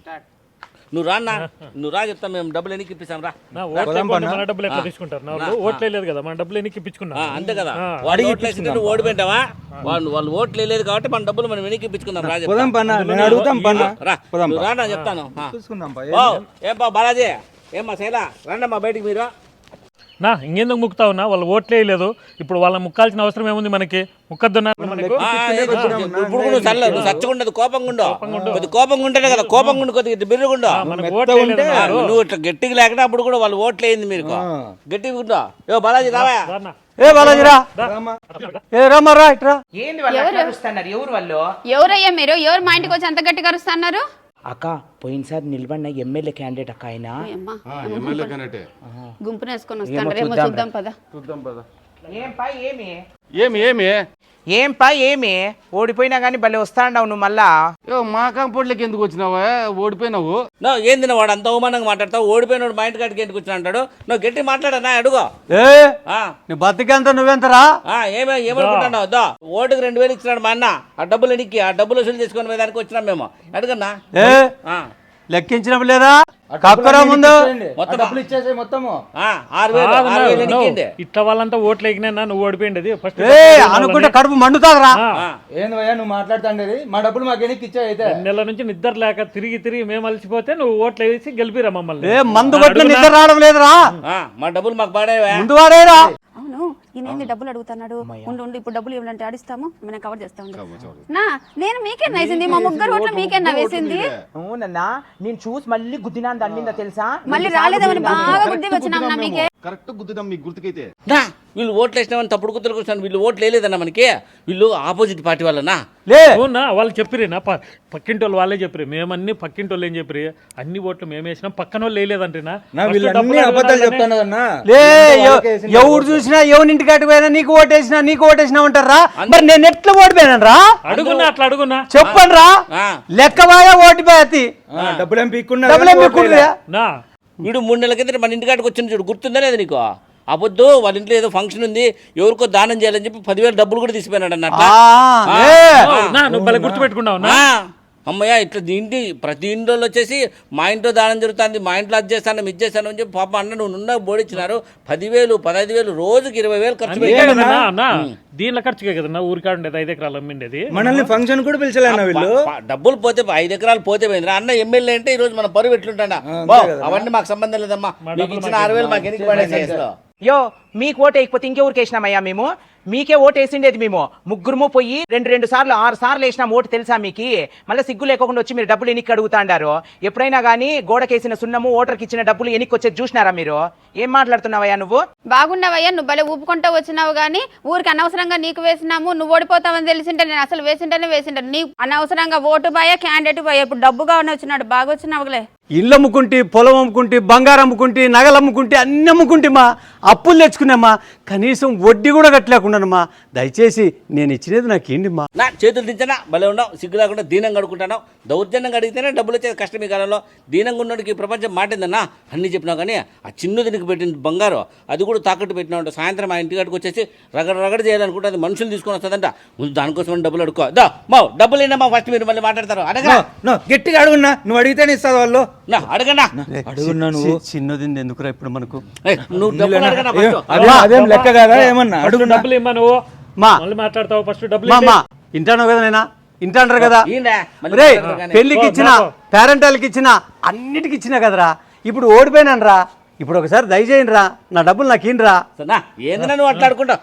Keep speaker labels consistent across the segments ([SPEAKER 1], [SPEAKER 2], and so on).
[SPEAKER 1] Start.
[SPEAKER 2] నువ్వు రాన్నా? నువ్వు రా చెప్తా మేము డబ్బులు ఎన్నికి ఇప్పిస్తాం రా.
[SPEAKER 3] మన డబ్బులు ఎట్లా తీసుకుంటారు? నా వాళ్ళు ఓట్లే లేదు కదా మన డబ్బులు ఎన్నికి ఇప్పించుకున్నాం
[SPEAKER 2] అంతే కదా. వాళ్ళు ఓట్లు వేసింటే నువ్వు ఓడిపోయింటావా? వాళ్ళు వాళ్ళు ఓట్లు లేదు కాబట్టి మన డబ్బులు మనం వెనక్కి ఇప్పించుకుందాం రా చెప్తా.
[SPEAKER 4] పన్న? నేను అడుగుతాం పన్న?
[SPEAKER 2] రా. నువ్వు రా నా చెప్తాను.
[SPEAKER 4] చూసుకుందాం
[SPEAKER 2] ఏం బా బాలాజీ? ఏమ్మా శైలా? రండమ్మా బయటికి మీరు.
[SPEAKER 3] నా ఇంకెందుకు ముక్కుతా ఉన్నా వాళ్ళు ఓట్లే లేదు ఇప్పుడు వాళ్ళని ముక్కాల్సిన అవసరం ఏముంది మనకి? ముక్కద్దున్నా
[SPEAKER 2] ఇప్పుడు నువ్వు చల్ల నువ్వు సచ్చగుండదు కోపంగా ఉండు కొద్ది కోపంగా ఉంటేనే కదా కోపంగా ఉండు కొద్దిగా బిర్రుగుండు నువ్వు ఇట్లా గట్టిగా లేకుండా అప్పుడు కూడా వాళ్ళు ఓట్లు వేయింది మీరు గట్టిగా ఉండు ఏ బాలాజీ రావా?
[SPEAKER 4] ఏ బాలాజీరా ఏ రామారా ఇట్రా
[SPEAKER 1] ఏంది వాళ్ళు అట్లా అరుస్తున్నారు? ఎవరు
[SPEAKER 5] ఎవరయ్యా మీరు? ఎవరు మా ఇంటికి వచ్చి అంత గట్టిగా అరుస్తున్నారు?
[SPEAKER 1] అక్క పోయినసారి నిలబడిన ఎమ్మెల్యే క్యాండిడేట్ అక్క ఆయన
[SPEAKER 5] గుంపును వేసుకొని వస్తాను ఏమో చూద్దాం పద.
[SPEAKER 1] ఏం పా ఏమి?
[SPEAKER 6] ఏమి ఏమి?
[SPEAKER 1] ఏం పా ఏమి? ఓడిపోయినా కానీ భలే వస్తాండావు నువ్వు మళ్ళా.
[SPEAKER 6] మా కాంపౌండ్లోకి ఎందుకు వచ్చినావా? ఓడిపోయినావు?
[SPEAKER 2] నో ఏంది వాడు అంత అవమానంగా మాట్లాడతావు? ఓడిపోయినాడు మా ఇంటి కాడికి ఎందుకు వచ్చిన అంటాడు నువ్వు గట్టి మాట్లాడనా అడుగు.
[SPEAKER 4] ఏ?
[SPEAKER 2] ఆ,
[SPEAKER 4] నీ బతికేంత నువ్వెంతరా?
[SPEAKER 2] ఆ, ఏమే ఏమనుకుంటున్నావు? దో ఓటుకు రెండు వేలు ఇచ్చినాడు మా అన్న. ఆ డబ్బులు ఎనికి ఆ డబ్బులు వసూలు చేసుకొని పోయే దానికి వచ్చినాం మేము. అడుగన్నా.
[SPEAKER 4] ఏ?
[SPEAKER 2] ఆ,
[SPEAKER 4] లెక్కించడం లేదా? ముందు.
[SPEAKER 3] ఇట్లా వాళ్ళంతా ఓట్లు ఎగినా నువ్వు ఓడిపోయింది ఫస్ట్
[SPEAKER 4] అనుకుంటే కడుపు మండుతాదరా.
[SPEAKER 2] ఆ,
[SPEAKER 4] ఏంది భయ్యా నువ్వు మాట్లాడుతాండేది? మా డబ్బులు మాకు ఎనికి ఇచ్చా అయితే.
[SPEAKER 3] నెల నుంచి నిద్ర లేక తిరిగి తిరిగి మేము అలసిపోతే నువ్వు ఓట్లు వేసి గెలిపిరా మమ్మల్ని.
[SPEAKER 4] ఏ మందు కొట్టిన నిద్ర రావడం లేదురా.
[SPEAKER 2] మా డబ్బులు మాకు పడేవా?
[SPEAKER 4] ముందు వాడేరా.
[SPEAKER 5] అవును ఈయన డబ్బులు అడుగుతున్నాడు? ఉండు ఉండు ఇప్పుడు డబ్బులు ఇవ్వాలంటే ఆడిస్తాము మేము కవర్ చేస్తాం నా నేను మీకేనా వేసింది మా ముగ్గురు ఓట్లు మీకేనా వేసింది
[SPEAKER 1] అవునన్నా నేను చూసి మళ్ళీ గుద్దినాను దాని మీద తెలుసా?
[SPEAKER 5] మళ్ళీ రాలేదేమని బాగా గుర్తి వచ్చినాం నా మీకే.
[SPEAKER 6] కరెక్ట్ గుద్దుదాం మీకు గుర్తుకైతే.
[SPEAKER 2] నా, వీళ్ళు ఓట్లు వేసినామని తప్పుడు గుర్తులు కూర్చున్నాను వీళ్ళు ఓట్లు వేయలేదన్న మనకి? వీళ్ళు ఆపోజిట్ పార్టీ వాళ్ళనా?
[SPEAKER 4] లే!
[SPEAKER 3] అవునా? వాళ్ళు చెప్పిరి నా ప- పక్కింటి వాళ్ళు వాళ్ళే చెప్పిరి మేమన్ని పక్కింటి వాళ్ళు ఏం చెప్పిరి అన్ని ఓట్లు మేము వేసినాం. పక్కన వాళ్ళు వేయలేదంటేనా
[SPEAKER 4] ఎవరు చూసినా ఎవరి ఇంటికి అటు పోయినా నీకు ఓటేసినా నీకు ఓటేసినా ఉంటారా? మరి నేను ఎట్లా ఓడిపోయాను రా?
[SPEAKER 3] అడుగున్నా అట్లా అడుగున్నా
[SPEAKER 4] చెప్పండి రా. లెక్క బాగా ఓడిపోయి డబ్బులేం పీక్కున్నా డబ్బులేం
[SPEAKER 3] నా
[SPEAKER 2] వీడు మూడు నెలల కింద మన ఇంటికాడికి వచ్చిన చూడు. గుర్తుందా లేదు నీకు? ఆ పొద్దు వాళ్ళ ఇంట్లో ఏదో ఫంక్షన్ ఉంది ఎవరికో దానం చేయాలని చెప్పి పదివేలు డబ్బులు కూడా తీసిపోయినాడు అన్నట్ట
[SPEAKER 3] గుర్తుపెట్టుకున్నావు
[SPEAKER 2] అమ్మయ్య ఇట్లా ఇంటి ప్రతి ఇంట్లో వచ్చేసి మా ఇంట్లో దానం జరుగుతుంది మా ఇంట్లో అది చేస్తాను ఇది చేస్తాను అని చెప్పి పాప అన్న నువ్వు నున్న బోడిచ్చినారు పదివేలు పదహైదు వేలు రోజుకి ఇరవై వేలు ఖర్చు
[SPEAKER 3] దీనిలో ఖర్చుకే కదన్నా ఊరికాడు ఉండేది ఐదు ఎకరాలు అమ్మిండేది.
[SPEAKER 4] మనల్ని ఫంక్షన్ కూడా పిలిచలేనా వీళ్ళు.
[SPEAKER 2] డబ్బులు పోతే ఐదు ఎకరాలు పోతే పోయింది అన్న ఎమ్మెల్యే అంటే ఈ రోజు మన పరువు ఎట్లుంటాడా అవన్నీ మాకు సంబంధం లేదమ్మా. ఇచ్చిన ఆరు వేలు మాకు ఎనికి పడేసి.
[SPEAKER 1] యో మీకు ఓటు వేయకపోతే ఇంకెవరికి వేసినామయ్యా మేము? మీకే ఓటు వేసిండేది మేము. ముగ్గురుము పోయి రెండు రెండు సార్లు ఆరు సార్లు వేసినాం ఓటు తెలుసా మీకు? మళ్ళీ సిగ్గు లేకుండా వచ్చి మీరు డబ్బులు ఎనికి అడుగుతాండారు ఎప్పుడైనా కానీ గోడకేసిన సున్నము ఓటర్కి ఇచ్చిన డబ్బులు ఎనికి వచ్చేది చూసినారా మీరు? ఏం మాట్లాడుతున్నావయ్యా నువ్వు?
[SPEAKER 5] బాగున్నావయ్యా నువ్వు భలే ఊపుకుంటూ వచ్చినావు కానీ ఊరికి అనవసరంగా నీకు వేసినాము నువ్వు ఓడిపోతావని తెలిసింటే నేను అసలు వేసింటేనే వేసింటాను నీ అనవసరంగా ఓటు బాయా క్యాండిడేట్ బాయా ఇప్పుడు డబ్బుగా వచ్చినాడు బాగా వచ్చినావులే.
[SPEAKER 4] ఇల్లు అమ్ముకుంటే పొలం అమ్ముకుంటే బంగారం అమ్ముకుంటే నగలు అమ్ముకుంటే అన్ని అమ్ముకుంటే మా అప్పులు తెచ్చుకున్నామా? కనీసం వడ్డీ కూడా కట్టలేకున్నానమ్మా దయచేసి నేను ఇచ్చినది నాకేంటి మా
[SPEAKER 2] నా చేతులు దించనా? భలే ఉన్నావు. సిగ్గు లేకుండా దీనంగా అడుగుకుంటాను దౌర్జన్యంగా అడిగితేనే డబ్బులు వచ్చేది కష్టం ఈ కాలంలో. దీనంగా ఉన్నోడికి ఈ ప్రపంచం మాటిందన్నా? అన్ని చెప్పినావు కానీ ఆ చిన్న దీనికి పెట్టిన బంగారు అది కూడా తాకట్టు పెట్టినా సాయంత్రం ఆ ఇంటికాడికి వచ్చేసి రగడ రగడ చేయాలనుకుంటే అది మనుషులు తీసుకొని వస్తుందంట. ముందు దానికోసం డబ్బులు అడుకో దా మా డబ్బులు ఏంటమ్మా ఫస్ట్ మీరు మళ్ళీ మాట్లాడతారు. అడగరా?
[SPEAKER 4] గట్టిగా అడుగున్నా. నువ్వు అడిగితేనే ఇస్తావు వాళ్ళు.
[SPEAKER 2] నా అడగనా?
[SPEAKER 4] అడుగున్నా నువ్వు. చిన్నది ఎందుకురా ఇప్పుడు మనకు?
[SPEAKER 2] నువ్వు డబ్బులు అడగనా
[SPEAKER 4] అదే అదేం లెక్క కదా? ఏమన్నా?
[SPEAKER 3] ఫస్ట్ డబ్బులు ఇమ్మా నువ్వు?
[SPEAKER 4] మా.
[SPEAKER 3] మళ్ళీ మాట్లాడతావు ఫస్ట్ డబ్బులు
[SPEAKER 4] మా. మా. ఇంటాను కదా నేనా? ఇంటాంటారు కదా? రే. పెళ్ళికి ఇచ్చిన పేరెంటాలకి ఇచ్చిన అన్నిటికి ఇచ్చిన కదరా? ఇప్పుడు ఓడిపోయినాను రా ఇప్పుడు ఒకసారి దయచేయండి రా నా డబ్బులు నాకు ఇన్రా
[SPEAKER 2] సన్నా ఏందన్నా నువ్వు అట్లాడుకుంటావు?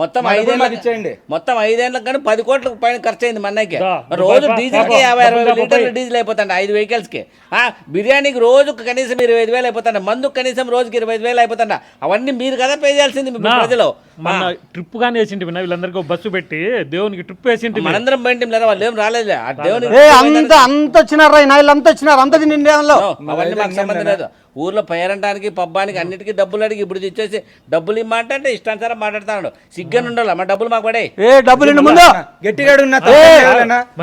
[SPEAKER 2] మొత్తం ఐదేళ్ళకి
[SPEAKER 4] ఇచ్చేయండి.
[SPEAKER 2] మొత్తం ఐదేళ్ళకి కానీ పది కోట్లకు పైన ఖర్చు అయింది మా అన్నయ్యకి.
[SPEAKER 3] దా,
[SPEAKER 2] రోజు
[SPEAKER 3] దా,
[SPEAKER 2] డీజిల్కి
[SPEAKER 3] దా,
[SPEAKER 2] యాభై అరవై లీటర్లు డీజిల్ అయిపోతాండి ఐదు వెహికల్స్కి ఆ, బిర్యానీకి రోజుకు కనీసం ఇరవై ఐదు వేలు అయిపోతాండి మందుకు కనీసం రోజుకి ఇరవై ఐదు వేలు అయిపోతాండి అవన్నీ మీరు కదా పే చేయాల్సింది ప్రజలు.
[SPEAKER 3] మన ట్రిప్ గానీ వేసింటి విన్నా వీళ్ళందరికీ బస్సు పెట్టి దేవునికి ట్రిప్ వేసింటి
[SPEAKER 2] మనందరం బయట లేదా? వాళ్ళు ఏం రాలేదు ఆ దేవుని
[SPEAKER 4] ఏ అంత అంత వచ్చినారా? ఈ నాయలు అంత వచ్చినారు? అంత
[SPEAKER 2] అవన్నీ మాకు సంబంధం లేదు. ఊర్లో పేరంటానికి పబ్బానికి అన్నిటికీ డబ్బులు అడిగి ఇప్పుడు ఇచ్చేసి డబ్బులు ఇమ్మంటే ఇష్టానుసారం మాట్లాడుతున్నాడు సిగ్గని ఉండాలి? మా డబ్బులు మాకు పడే
[SPEAKER 4] ఏ డబ్బులు ముందు. గట్టిగా అడుగున్నా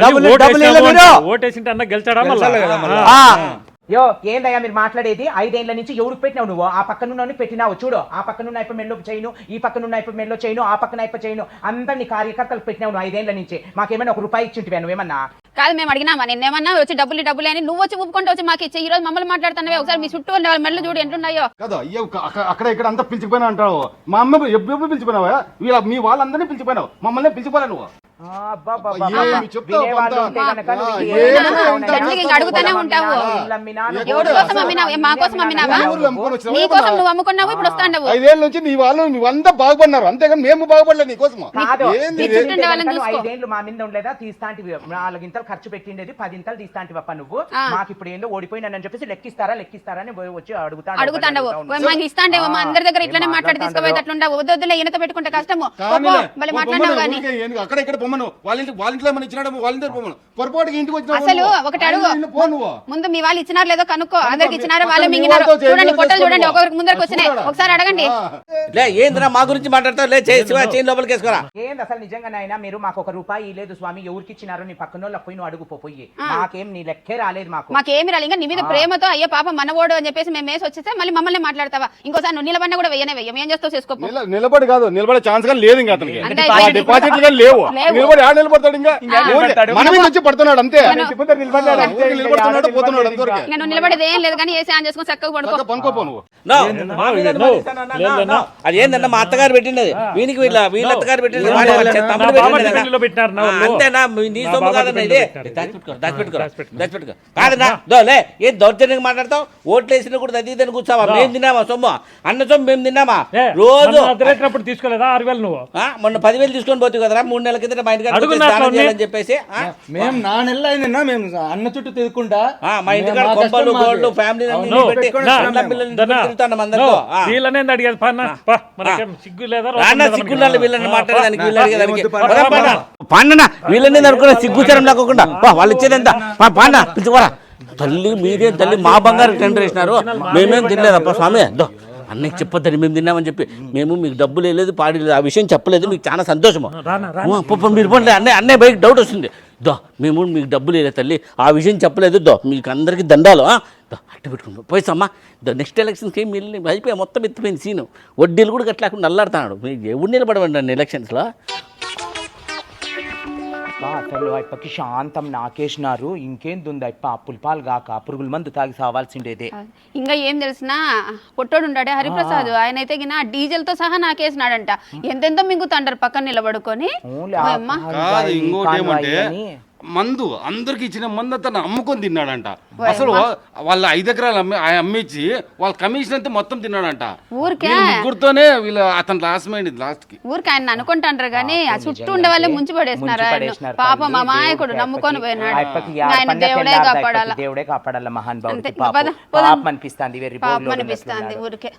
[SPEAKER 4] డబ్బులు డబ్బులు
[SPEAKER 3] అంటే, అన్న గెలిచాడా మళ్ళా? ఆ.
[SPEAKER 1] యో ఏందయ్యా మీరు మాట్లాడేది? ఐదేళ్ళ నుంచి ఎవరికి పెట్టినావు నువ్వు? ఆ పక్కన ఉన్న పెట్టినావు చూడు. ఆ పక్కన ఉన్న అయిపో మెల్లో చేయను ఈ పక్కన ఉన్న అయిపో మెల్లో చేయను ఆ పక్కన అయిపో చేయను. అందరినీ కార్యకర్తలకు పెట్టినావు నువ్వు ఐదేళ్ళ నుంచి. మాకేమైనా ఒక రూపాయి ఇచ్చింటివా నువ్వేమన్నా?
[SPEAKER 5] కాదు మేము అడిగినామా నిన్నేమన్నా వచ్చి డబ్బులు డబ్బులు అని నువ్వు వచ్చి ఊపుకుంటూ వచ్చి మాకు ఇచ్చి ఈ రోజు మమ్మల్ని మాట్లాడుతున్నావే ఒకసారి మీ చుట్టూ ఉన్న వాళ్ళ మెళ్ళు చూడు ఎంటున్నాయో
[SPEAKER 6] కదా అయ్యో అక్క- అక్కడ ఇక్కడ అంతా పిలిచిపోయినా అంటావు మా అమ్మ ఎప్పుడు ఎప్పుడు పిలిచిపోయినావా వీళ్ళ మీ వాళ్ళందరినీ పిలిచిపోయినావు మమ్మల్ని పిలిచిపోలే నువ్వు
[SPEAKER 1] ఆ, అబ్బబ్బబ్బా.
[SPEAKER 6] ఏమి చెప్తావు
[SPEAKER 1] వినేవాళ్ళు
[SPEAKER 6] అంతా?
[SPEAKER 1] ఉంటే గనక నువ్వు
[SPEAKER 6] ఆ,
[SPEAKER 1] ఏమైనా
[SPEAKER 6] ఏమైనా
[SPEAKER 1] అవునా?
[SPEAKER 6] ఉంటావు.
[SPEAKER 5] ఎందుకు ఇంక అడుగుతానే ఉంటావు?
[SPEAKER 1] ఇల్లు అమ్మినాను,
[SPEAKER 5] ఎవరి కోసం అమ్మినావు? ఏ మా కోసం అమ్మినావా?
[SPEAKER 6] మీ ఊర్లో అమ్ముకొని వచ్చినావా?
[SPEAKER 5] నీ కోసం నువ్వు అమ్ముకున్నావు ఇప్పుడు వస్తాండవు
[SPEAKER 6] ఐదేళ్ళ నుంచి నీ వాళ్ళు మీ అంతా బాగుపడినారు అంతేగాని మేము బాగుపడలే నీ కోసం
[SPEAKER 1] కాదు.
[SPEAKER 6] ఏంది
[SPEAKER 5] నీ
[SPEAKER 6] ఇది?
[SPEAKER 5] చుట్టూ ఉండే వాళ్ళని
[SPEAKER 1] నువ్వు
[SPEAKER 5] చూసుకో.
[SPEAKER 1] ఐదేళ్ళు మా మీద ఉండలేదా తీస్తాంటివి నాలుగింతలు ఖర్చు పెట్టిండేది పదింతలు తీస్తాంటివప్ప నువ్వు. మాకు ఇప్పుడు ఏందో ఓడిపోయినానని చెప్పేసి లెక్కిస్తారా లెక్కిస్తారా అని పోయి వచ్చి అడుగుతాను
[SPEAKER 5] అడుగుతాండవు. మాకు ఇస్తాండేవో మా అందరి దగ్గర ఇట్లనే మాట్లాడి తీసుకోపోయేది అట్లుండవు. వద్దు వద్దులే ఈయనతో పెట్టుకుంటే కష్టము. మళ్ళీ మాట్లాడినావు కానీ.
[SPEAKER 6] అక్కడ ఇక్కడ పొమ్మను వాళ్ళ ఇంటి వాళ్ళ ఇంట్లో ఏమైనా ఇచ్చినాడు వాళ్ళ ఇంటి పొమ్మను పొరపాటుగా ఇంటికి వచ్చినావు
[SPEAKER 5] అసలు. ఒకటి అడుగు. ముందు మీ వాళ్ళు ఇచ్చినారు లేదో కనుక్కో. అందరికి ఇచ్చినారు వాళ్ళే మింగినారు. చూడండి పొట్టలు చూడండి ఒకరికి ముందరికి. వచ్చినాయి? ఒకసారి అడగండి.
[SPEAKER 2] లే ఏందిరా మా గురించి మాట్లాడతావు? లే చేసి లోపలికి వేసుకోరా?
[SPEAKER 1] ఏంది అసలు నిజంగా నాయనా మీరు మాకు ఒక రూపాయి లేదు స్వామి ఎవరికి ఇచ్చినారో నీ పక్కన పోయి నువ్వు అడుగు పోయి మాకేం నీ లెక్కే రాలేదు మాకు.
[SPEAKER 5] మాకేమి రాలి ఇంకా నీ మీద ప్రేమతో అయ్యో పాప మనవోడు అని చెప్పేసి మేము వేసి వచ్చేస్తే మళ్ళీ మమ్మల్ని మాట్లాడతావా? ఇంకోసారి నువ్వు నిలబడినా కూడా వెయ్యనే వెయ్యం ఏం చేస్తావు చేసుకోపో
[SPEAKER 6] నిల- నిలబడి కాదు. నిలబడే ఛాన్స్ కానీ లేదు ఇంకా అతనికి. ఆ. డిపాజిట్లు కానీ లేవు. నిలబడి ఆడ నిలబడతాడు ఇంకా? మన మీద వచ్చి పడుతున్నాడు అంతే. నిలబడుతున్నాడు పోతున్నాడు అంతవరకే
[SPEAKER 5] ఇంకా నువ్వు నిలబడేది ఏం లేదు కానీ ఏసీ ఆన్ చేసుకొని చక్కగా పడుకో.
[SPEAKER 6] పనుకోపో నువ్వు.
[SPEAKER 2] అది ఏందన్నా మా అత్తగారు పెట్టినది వీనికి వీళ్ళ వీళ్ళ అత్తగారు పెట్టినది ఆ. అంతేనా నీ సొమ్ము కాదన్నా ఇదే. దాచిపెట్టుకో దాచిపెట్టుకో
[SPEAKER 3] దాచిపెట్టుకో.
[SPEAKER 2] కాదన్నా ఏం దౌర్జన్యంగా మాట్లాడతావు? ఓట్లు వేసిన కూడా అది ఇదని కూర్చోవా. మేము తిన్నామా సొమ్ము? అన్న సొమ్ము మేము తిన్నామా? రోజు
[SPEAKER 3] తీసుకోలేదా ఆరు వేలు నువ్వు?
[SPEAKER 2] ఆ, మొన్న పదివేలు తీసుకొని పోతుంది కదరా మూడు నెలల కింద మా ఇంటికి. చేయాలని చెప్పేసి ఆ?
[SPEAKER 7] మేము నా నెల అయిందన్నా మేము అన్న చుట్టూ తిరుగుకుంటా.
[SPEAKER 2] ఆ, మా ఇంటికాడ కొంపలు. గోళ్ళు ఫ్యామిలీ.
[SPEAKER 3] వీళ్ళనేంది అడిగేది? సిగ్గు లేదా?
[SPEAKER 2] సిగ్గుండాలి వీళ్ళని మాట్లాడడానికి వీళ్ళని అనుకున్న సిగ్గుచరం లేకుండా పా, వాళ్ళు ఇచ్చేది ఎంత? పాండ పిలుచుకోరా తల్లి మీరే తల్లి మా బంగారు టెండర్ వేసినారు. మేమేం తినలేదప్ప స్వామి. అన్నయ్య చెప్పొద్దని మేము తిన్నామని చెప్పి మేము మీకు డబ్బులు వేయలేదు పాడి లేదు ఆ విషయం చెప్పలేదు. మీకు చాలా సంతోషము. మీరు పోండి. అన్నయ్య అన్నయ్య బయట డౌట్ వస్తుంది. దో మేము మీకు డబ్బులు వేయలేదు తల్లి ఆ విషయం చెప్పలేదు. దో మీకు అందరికీ దండాలు? దో అట్టు పెట్టుకుంటాం. పోయిసమ్మా దో నెక్స్ట్ ఎలక్షన్స్కి ఏం వెళ్ళి అయిపోయి మొత్తం ఎత్తిపోయింది సీను. వడ్డీలు కూడా కట్టలేకుండా అల్లాడుతున్నాడు మీరు ఎవరు నిలబడవండి ఎలక్షన్స్లో
[SPEAKER 1] బా, అసలు అప్పకి శాంతం నాకేసినారు. ఇంకేంది ఉంది అప్ప అప్పుల పాలు కాక పురుగుల మందు తాగి సావాల్సిండేదే.
[SPEAKER 5] ఇంకా ఏం తెలిసిన పొట్టోడు ఉండాడే హరిప్రసాద్. ఆయన అయితే గిన డీజిల్తో సహా నాకేసినాడంట. ఎంతెంతో మింగుతాండారు పక్కన నిలబడుకొని?
[SPEAKER 6] కాదు ఇంకోటి ఏమంటే. మందు అందరికి ఇచ్చిన మందు అంతా అమ్ముకొని తిన్నాడంట. అసలు వాళ్ళ ఐదు ఎకరాలు అమ్మి అమ్మించి వాళ్ళ కమిషన్ అంతా మొత్తం తిన్నాడంట.
[SPEAKER 5] ఊరికే.
[SPEAKER 6] వీళ్ళ ముగ్గురుతోనే వీళ్ళ అతను లాస్ట్ మైండ్ లాస్ట్కి.
[SPEAKER 5] ఊరికి ఆయన అనుకుంటాండ్రు కానీ ఆ చుట్టూ ఉండే వాళ్ళే ముంచి పడేసినారు
[SPEAKER 1] ముంచి
[SPEAKER 5] ఆయన.
[SPEAKER 1] పడేసినారు
[SPEAKER 5] పాపం. మా మాయకుడు నమ్ముకొని పోయినాడు. ఆయన దేవుడే కాపాడాల?
[SPEAKER 1] దేవుడే పాపం. పాపం అనిపిస్తుంది
[SPEAKER 5] పాపం. ఊరికే.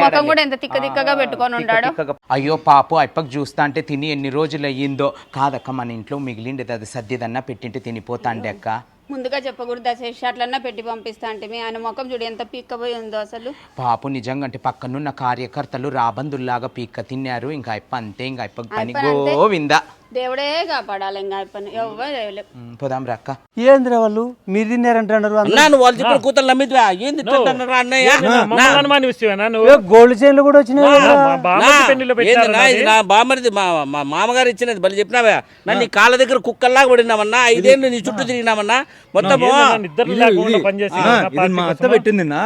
[SPEAKER 5] ముఖం. కూడా ఎంత తిక్క తిక్కగా పెట్టుకొని ఉన్నాడు
[SPEAKER 1] అయ్యో పాపం అప్పకి చూస్తా అంటే తిని ఎన్ని రోజులు అయ్యిందో కాదక్క మన ఇంట్లో మిగిలిండేది అది సర్దిదన్నా పెట్టింటే తినిపోతాండే అక్క.
[SPEAKER 5] ముందుగా చెప్పకూడదు అసలు షర్ట్లన్నా పెట్టి పంపిస్తా అంటే మీ ఆయన ముఖం చూడు ఎంత పీక్కపోయి ఉందో అసలు.
[SPEAKER 1] పాపం నిజంగా అంటే పక్కనున్న కార్యకర్తలు రాబందుల్లాగా పీక్క తిన్నారు. ఇంకా అప్ప అంతే ఇంకా అప్ప పని. గోవిందా.
[SPEAKER 5] దేవుడే కాపాడాలి ఇంకా పని ఎవ్వరు చేయలేం.
[SPEAKER 1] ఉమ్, పోదాం రక్క
[SPEAKER 4] ఏంద్రా వాళ్ళు? మీరు తిన్నారంటున్నారు
[SPEAKER 2] వాళ్ళు. చెప్పిన కూతురు నమ్మిద్వా? ఏంది ఇట్లా అంటున్నారా అన్నయ్య?
[SPEAKER 4] గోల్డ్ చైన్లు కూడా వచ్చినాయి
[SPEAKER 3] నా. మా
[SPEAKER 2] మా మా మామగారు ఇచ్చినది బలి చెప్పినావా? నన్ను కాళ్ళ దగ్గర కుక్కల్లాగా పడినామన్నా ఐదేళ్ళు నీ చుట్టూ తిరిగినామన్నా
[SPEAKER 7] ఇది మా అత్త పెట్టింది నా
[SPEAKER 2] నా.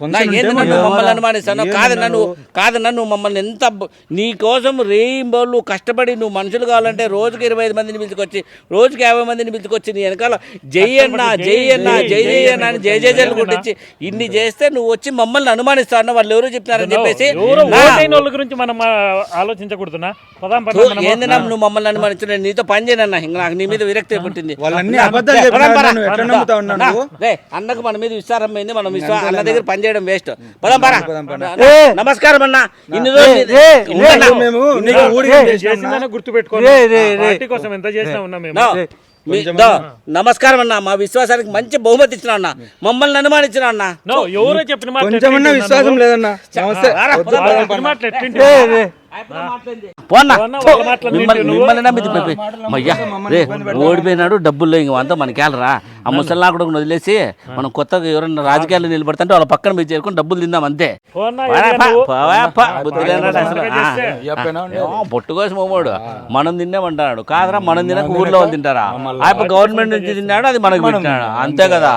[SPEAKER 2] ఏంది నన్ను మమ్మల్ని అనుమానిస్తాను? కాదు నన్ను కాదు నన్ను మమ్మల్ని ఎంత బ- నీ కోసం రేయింబోళ్ళు కష్టపడి నువ్వు మనుషులు కావాలంటే రోజుకి ఇరవై ఐదు మందిని పిలుచుకొచ్చి రోజుకి యాభై మందిని పిలుచుకొచ్చి నీ వెనకాల జై అన్న జై అన్న జై జై అన్న అని జై జై జైలు కొట్టించి ఇన్ని చేస్తే నువ్వు వచ్చి మమ్మల్ని అనుమానిస్తావు వాళ్ళు ఎవరు చెప్తున్నారని చెప్పేసి
[SPEAKER 3] గురించి మనం ఆలోచించకూడదునా.
[SPEAKER 2] ఏంది నువ్వు మమ్మల్ని అనుమానించు నీతో పని చేయనన్నా ఇంకా నాకు నీ మీద విరక్తి పుట్టింది.
[SPEAKER 7] అన్నా
[SPEAKER 2] అన్నకు మన మీద విశ్వాసం పోయింది మనం అన్న దగ్గర పని చేయడం వేస్ట్. పదం పరా. నమస్కారం అన్న. ఇన్ని రోజులు
[SPEAKER 3] కోసం ఎంత చేసినా ఉన్నా మేము.
[SPEAKER 2] నమస్కారం అన్న. మా విశ్వాసానికి మంచి బహుమతి ఇచ్చిన అన్న. మమ్మల్ని అనుమానించిన అన్న.
[SPEAKER 3] ఎవరో చెప్పిన
[SPEAKER 7] విశ్వాసం? లేదన్నా.
[SPEAKER 2] మిమ్మల్ని నమ్మింది రే ఓడిపోయినాడు డబ్బుల్లో ఇంక అంతా మనకి వెళ్ళరా ఆ ముసలి కూడా వదిలేసి మనం కొత్తగా ఎవరైనా రాజకీయాల్లో నిలబడుతుంటే వాళ్ళ పక్కన మీరు చేరుకొని డబ్బులు తిందాం అంతే.
[SPEAKER 3] పోన్నా,
[SPEAKER 2] పోరా,
[SPEAKER 3] ఏరియా
[SPEAKER 2] పా,
[SPEAKER 3] నువ్వు.
[SPEAKER 2] పోవా, పా, బుద్ధి లేనివాడు అసలు.
[SPEAKER 3] సంతకం చేస్తే.
[SPEAKER 2] ఆ, ఏ, పొట్టుకోసి మొమ్మోడు మనం తిన్నామంటాడు. కాదురా మనం తినక ఊర్లో వాళ్ళు తింటారా? ఆయన గవర్నమెంట్ నుంచి తిన్నాడు అది మనకు పెట్టినాడు. అంతే కదా.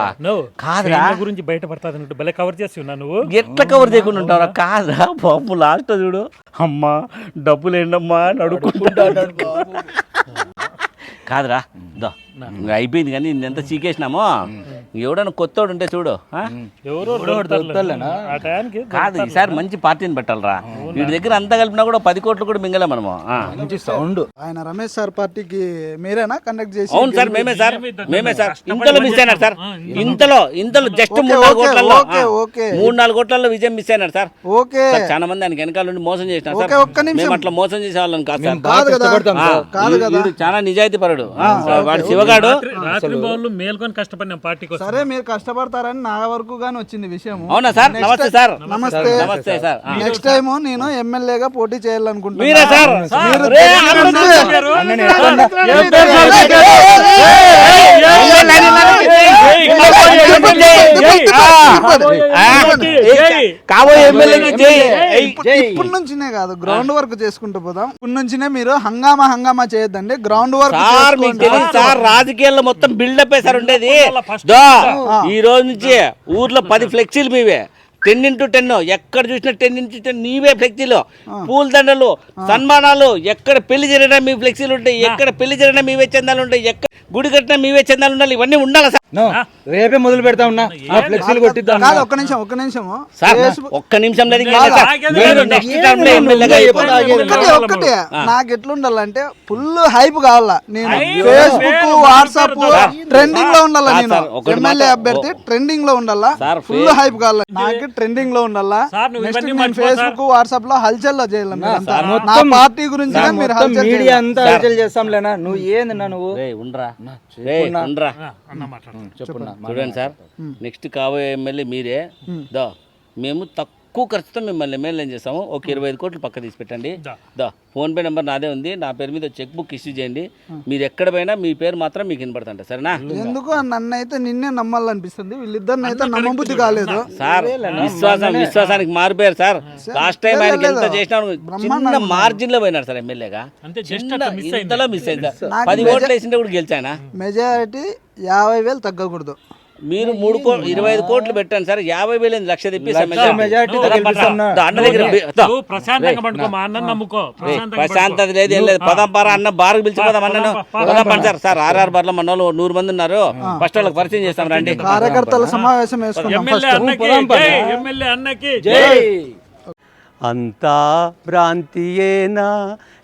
[SPEAKER 2] కాదురా.
[SPEAKER 3] గురించి బయటపడతాది అన్నట్టు భలే కవర్ చేసి నువ్వు.
[SPEAKER 2] ఎట్లా కవర్ చేయకుండా ఉంటారా కాదురా బాబు లాస్ట్ చూడు. అమ్మా డబ్బులు ఏంటమ్మా అని అడుక్కుంటాడు కాదురా దో అయిపోయింది కానీ ఎంత చీకేసినామో. ఎవడన్నా కొత్తోడు ఉంటే చూడు. కాదు ఈసారి మంచి పార్టీని పెట్టాలరా. వీడి దగ్గర అంతా కలిపినా కూడా పది కోట్లు కూడా మింగలే మనము. ఆ.
[SPEAKER 7] మంచి సౌండ్
[SPEAKER 8] ఆయన రమేష్ సార్ పార్టీకి మీరేనా కండక్ట్ చేసి
[SPEAKER 2] అవును సార్ మేమే సార్ మేమే సార్. ఇంతలో మిస్ అయినారు సార్. ఇంతలో. ఇంతలో జస్ట్ మూడు నాలుగు
[SPEAKER 8] ఓకే,
[SPEAKER 2] కోట్లలో. మూడు నాలుగు కోట్లలో విజయం మిస్ అయినారు సార్.
[SPEAKER 8] ఓకే.
[SPEAKER 2] సార్, చాలా మంది ఆయనకి వెనకాల నుండి మోసం చేసినారు సార్.
[SPEAKER 8] ఓకే, ఒక్క నిమిషం.
[SPEAKER 2] మేము అట్లా మోసం చేసే వాళ్ళని కాదు సార్ చాలా నిజాయితీ పరుడు వాడు శివగాడు.
[SPEAKER 3] మేల్కొని కష్టపడినాం పార్టీ
[SPEAKER 8] సరే మీరు కష్టపడతారని నా వరకు గాని వచ్చింది విషయం
[SPEAKER 2] అవునా సార్ నమస్తే సార్
[SPEAKER 8] నమస్తే
[SPEAKER 2] నమస్తే సార్.
[SPEAKER 8] నెక్స్ట్ టైం నేను ఎమ్మెల్యేగా పోటీ చేయాలనుకుంటున్నా
[SPEAKER 2] మీరే సార్
[SPEAKER 8] మీరు
[SPEAKER 2] రే,
[SPEAKER 8] దగ్గర
[SPEAKER 2] అన్న
[SPEAKER 8] నుంచి-
[SPEAKER 2] చెప్పారు.
[SPEAKER 7] అన్నని ఎక్కడన్నా-
[SPEAKER 2] కాబోయే ఎమ్మెల్యేకి జై.
[SPEAKER 8] ఇప్పుడు- ఇప్పటి నుంచినే కాదు గ్రౌండ్ వర్క్ చేసుకుంటూ పోదాం. ఇప్పటి నుంచినే మీరు హంగామా హంగామా చేయొద్దండి. గ్రౌండ్ వర్క్
[SPEAKER 2] సార్ మీకు తెలియదు సార్ రాజకీయాల్లో మొత్తం బిల్డప్ సార్ ఉండేది? ఈ రోజు నుంచి ఊర్లో పది ఫ్లెక్సీలు మీవే. టెన్ ఇంటూ టెన్ ఎక్కడ చూసినా టెన్ ఇంటూ టెన్ నీవే ఫ్లెక్సీలు పూల దండలు సన్మానాలు ఎక్కడ పెళ్ళి జరిగినా మీ ఫ్లెక్సీలు ఉంటాయి ఎక్కడ పెళ్ళి జరిగినా మీవే చందాలు ఉంటాయి ఎక్కడ గుడి కట్టినా మీవే చందాలు ఉండాలి ఇవన్నీ ఉండాలి సార్?
[SPEAKER 7] రేపే మొదలు పెడతా ఉన్నా. ఆ ఫ్లెక్సీలు కొట్టిద్దాం.
[SPEAKER 8] కాదు ఒక్క నిమిషం ఒక్క
[SPEAKER 2] సార్
[SPEAKER 8] Facebook-
[SPEAKER 2] ఒక్క నిమిషం.
[SPEAKER 8] ఒక్కటే ఒక్కటే నాకు ఎట్లుండాలంటే ఫుల్ హైప్ కావాలా. నేను ఫేస్బుక్ వాట్సాప్ ట్రెండింగ్లో ఉండాలా నేను? ఎమ్మెల్యే అభ్యర్థి ట్రెండింగ్లో ఉండాలా?
[SPEAKER 2] సార్,
[SPEAKER 8] ఫుల్ హైప్ కావాలా? నాకు ట్రెండింగ్లో ఉండాలా?
[SPEAKER 3] సార్, నువ్వు
[SPEAKER 8] నెక్స్ట్
[SPEAKER 3] ఇవన్నీ
[SPEAKER 8] నేను. ఫేస్బుక్ వాట్సాప్లో హల్చల్లో చేయాలి. నా పార్టీ గురించి మీరు హల్చల్
[SPEAKER 7] మీడియా. అంతా హల్చల్ చేస్తాంలేనా? నువ్వు ఏందన్నా నువ్వు?
[SPEAKER 2] రేయ్, ఉండరా.
[SPEAKER 7] చెప్పున్నా
[SPEAKER 2] చూడండి సార్. నెక్స్ట్ కాబోయే ఎమ్మెల్యే మీరే. దా మేము తక్కువ ఖర్చుతో మిమ్మల్ని ఎమ్మెల్యే చేస్తాము. ఒక ఇరవై ఐదు కోట్లు పక్క తీసి పెట్టండి.
[SPEAKER 3] దా.
[SPEAKER 2] దా ఫోన్ పే నెంబర్ నాదే ఉంది. నా పేరు మీద చెక్ బుక్ ఇష్యూ చేయండి. మీరు ఎక్కడ పోయినా మీ పేరు మాత్రం మీకు వినపడుతుంట సరేనా?
[SPEAKER 8] ఎందుకు? నన్ను అయితే నిన్నే నమ్మాలనిపిస్తుంది. వీళ్ళిద్దరిని అయితే నమ్మబుద్ధి కాలేదు.
[SPEAKER 2] సార్ విశ్వాసం విశ్వాసానికి మారిపోయారు సార్. లాస్ట్ టైం ఆయనకి ఎంత చేసినా చిన్న మార్జిన్లో పోయినాడు సార్ ఎమ్మెల్యేగా. ఇంతలో మిస్ అయింది పది ఓట్లు వేసింటే కూడా గెలిచాయన
[SPEAKER 8] మెజారిటీ యాభై వేలు తగ్గకూడదు.
[SPEAKER 2] మీరు మూడు కోట్లు ఇరవై ఐదు కోట్లు పెట్టండి సార్ యాభై వేలు? లక్ష దా, అన్న దగ్గర
[SPEAKER 3] అన్న
[SPEAKER 2] ప్రశాంతత లేదు ఏం లేదు. పదం పార అన్న బార్కు అన్నను పదం పండి సార్. సార్ ఆర్ఆర్ బార్లో మన వాళ్ళు నూరు మంది ఉన్నారు. ఫస్ట్ వాళ్ళకి పరిచయం చేస్తాం రండి.
[SPEAKER 8] కార్యకర్తల సమావేశం.
[SPEAKER 4] అంతా భ్రాంతియేనా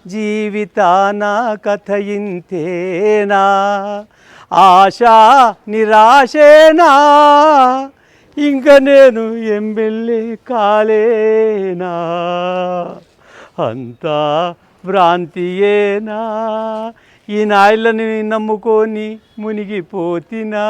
[SPEAKER 4] జీవితాన కథ ఇంతేనా ఆశ నిరాశేనా? ఇంక నేను ఎమ్మెల్యే కాలేనా? అంతా భ్రాంతియేనా? ఈ నాయలని నమ్ముకొని మునిగిపోతినా?